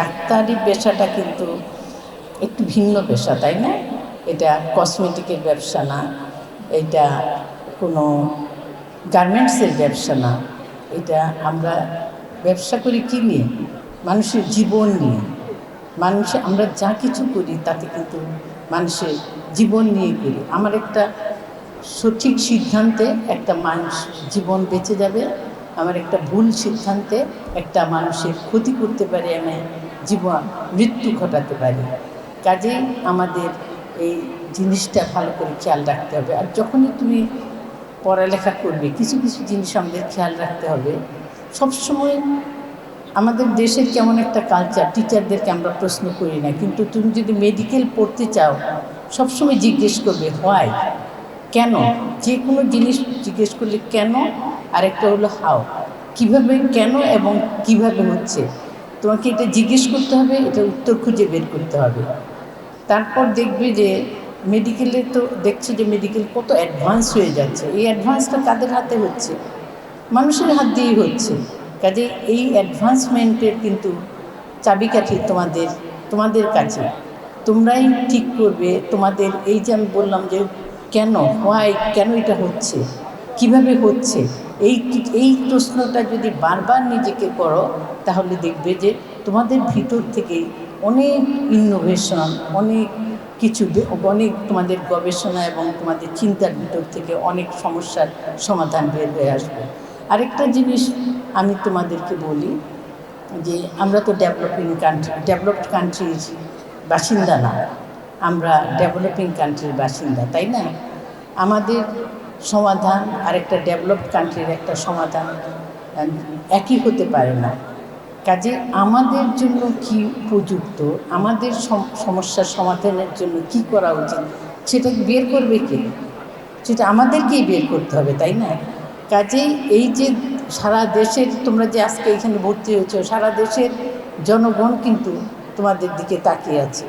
ডাক্তারি পেশাটা কিন্তু একটু ভিন্ন পেশা, তাই না? এটা কসমেটিকের ব্যবসা না, এটা কোনো গার্মেন্টসের ব্যবসা না। এটা আমরা ব্যবসা করি কী নিয়ে? মানুষের জীবন নিয়ে। মানুষ, আমরা যা কিছু করি তাতে কিন্তু মানুষের জীবন নিয়ে করি। আমার একটা সঠিক সিদ্ধান্তে একটা মানুষ জীবন বেঁচে যাবে, আমার একটা ভুল সিদ্ধান্তে একটা মানুষের ক্ষতি করতে পারে আমি জীবন, মৃত্যু ঘটাতে পারি। কাজেই আমাদের এই জিনিসটা ভালো করে খেয়াল রাখতে হবে। আর যখনই তুমি পড়ালেখা করবে, কিছু কিছু জিনিস আমাদের খেয়াল রাখতে হবে। সবসময় আমাদের দেশের কেমন একটা কালচার টিচারদেরকে আমরা প্রশ্ন করি না। কিন্তু তুমি যদি মেডিকেল পড়তে চাও, সবসময় জিজ্ঞেস করবে হয় কেন? যে কোনো জিনিস জিজ্ঞেস করলে, কেন? আরেকটা হলো হাও কীভাবে কেন এবং কীভাবে হচ্ছে? তোমাকে এটা জিজ্ঞেস করতে হবে, এটা উত্তর খুঁজে বের করতে হবে। তারপর দেখবে যে মেডিকেলে তো দেখছে যে মেডিকেল কত অ্যাডভান্স হয়ে যাচ্ছে। এই অ্যাডভান্সটা কাদের হাতে হচ্ছে? মানুষের হাত দিয়েই হচ্ছে। কাজে এই অ্যাডভান্সমেন্টের কিন্তু চাবিকাঠি তোমাদের তোমাদের কাছে। তোমরাই ঠিক করবে, তোমাদের এই যে আমি বললাম যে কেন হোয়াই কেন এটা হচ্ছে? কীভাবে হচ্ছে? এই এই প্রশ্নটা যদি বারবার নিজেকে করো, তাহলে দেখবে যে তোমাদের ভিতর থেকেই অনেক ইনোভেশন অনেক কিছু অনেক তোমাদের গবেষণা এবং তোমাদের চিন্তার ভিতর থেকে অনেক সমস্যার সমাধান বের হয়ে আসবে। আরেকটা জিনিস আমি তোমাদেরকে বলি, যে আমরা তো ডেভেলপিং কান্ট্রি ডেভেলপড কান্ট্রির বাসিন্দা না। আমরা ডেভেলপিং কান্ট্রির বাসিন্দা, তাই না? আমাদের সমাধান আর একটা ডেভেলপড কান্ট্রির একটা সমাধান একই হতে পারে না। কাজে আমাদের জন্য কি উপযুক্ত, আমাদের সম- সমস্যার সমাধানের জন্য কি করা উচিত, সেটা বের করবে কে? সেটা আমাদেরকেই বের করতে হবে, তাই না? কাজেই এই যে সারা দেশের, তোমরা যে আজকে এখানে ভর্তি হয়েছো, সারা দেশের জনগণ কিন্তু তোমাদের দিকে তাকিয়ে আছে।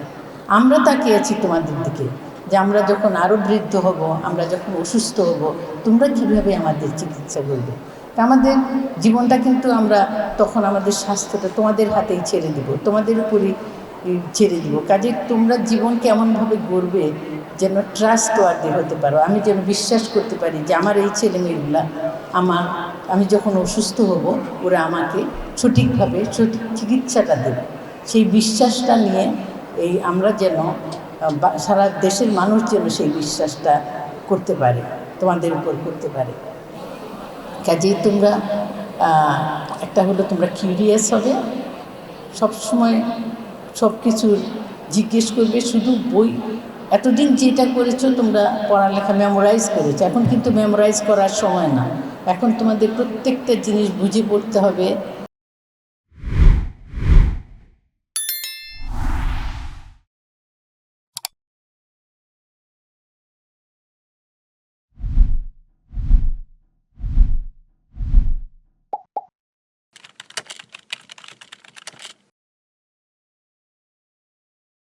আমরা তাকিয়ে আছি তোমাদের দিকে যে আমরা যখন আরও বৃদ্ধ হব, আমরা যখন অসুস্থ হব, তোমরা কীভাবে আমাদের চিকিৎসা করবে? আমাদের জীবনটা কিন্তু আমরা তখন আমাদের স্বাস্থ্যটা তোমাদের হাতেই ছেড়ে দিব, তোমাদের উপরই ছেড়ে দিব। কাজে তোমরা জীবনকে এমনভাবে গড়বে যেন ট্রাস্ট ওয়ার্দি হতে পারো। আমি যেন বিশ্বাস করতে পারি যে আমার এই ছেলে মেয়েগুলা আমার, আমি যখন অসুস্থ হব, ওরা আমাকে সঠিকভাবে সঠিক চিকিৎসাটা দেবে। সেই বিশ্বাসটা নিয়ে এই আমরা যেন সারা দেশের মানুষ যেন সেই বিশ্বাসটা করতে পারে, তোমাদের উপর করতে পারে। কাজেই তোমরা একটা হলো তোমরা কিউরিয়াস হবে সব সময় সব কিছুর জিজ্ঞেস করবে, শুধু বই, এতদিন যেটা করেছ তোমরা পড়ালেখা মেমোরাইজ করেছ, এখন কিন্তু মেমোরাইজ করার সময় না। এখন তোমাদের প্রত্যেকটা জিনিস বুঝে পড়তে হবে